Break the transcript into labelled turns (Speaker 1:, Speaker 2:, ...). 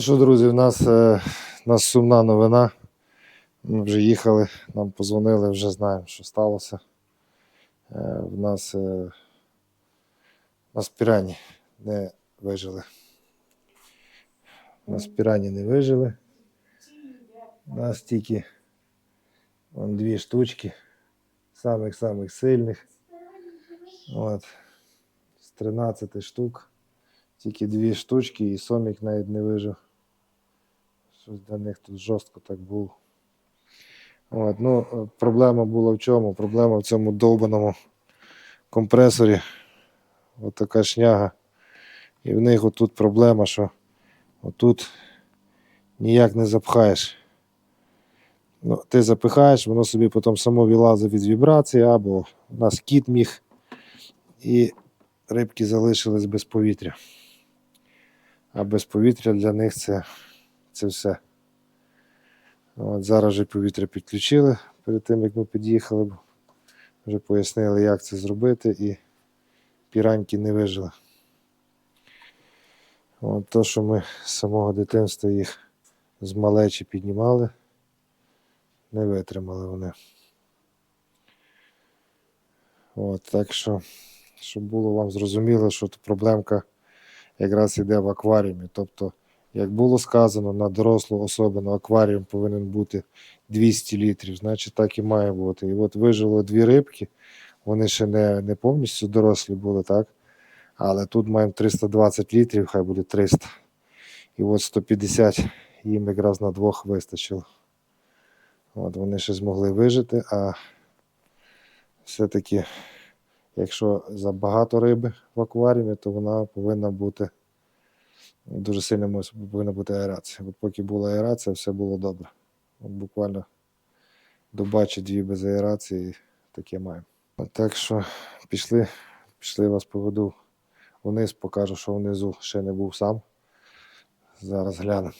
Speaker 1: що, друзі, в нас, е, в нас сумна новина. Ми вже їхали, нам позвонили, вже знаємо, що сталося. Е, в нас, е, нас пірані не вижили. У нас пірані не вижили. У нас тільки вон, дві штучки, самих-самих сильних. От. З 13 штук. Тільки дві штучки і сомік навіть не вижив. Щось для них тут жорстко так було. От, ну, проблема була в чому? Проблема в цьому довбаному компресорі. От така шняга. І в них отут проблема, що отут ніяк не запхаєш. Ну, ти запихаєш, воно собі потім само вилазить від вібрації, або у нас кіт міг, і рибки залишились без повітря. А без повітря для них це, це все. От зараз вже повітря підключили перед тим, як ми під'їхали. Вже пояснили, як це зробити, і піраньки не вижили. От то, що ми з самого дитинства їх з малечі піднімали, не витримали вони. От, так що, щоб було вам зрозуміло, що проблемка якраз йде в акваріумі. Тобто, як було сказано, на дорослу особину акваріум повинен бути 200 літрів, значить так і має бути. І от вижило дві рибки, вони ще не, не повністю дорослі були, так? Але тут маємо 320 літрів, хай буде 300. І от 150 їм якраз на двох вистачило. От вони ще змогли вижити, а все-таки, якщо забагато риби в акваріумі, то вона повинна бути дуже сильно повинна бути аерація. От поки була аерація, все було добре. От буквально доба чи дві без аерації таке маємо. Так що пішли, пішли вас поведу вниз, покажу, що внизу ще не був сам. Зараз глянемо.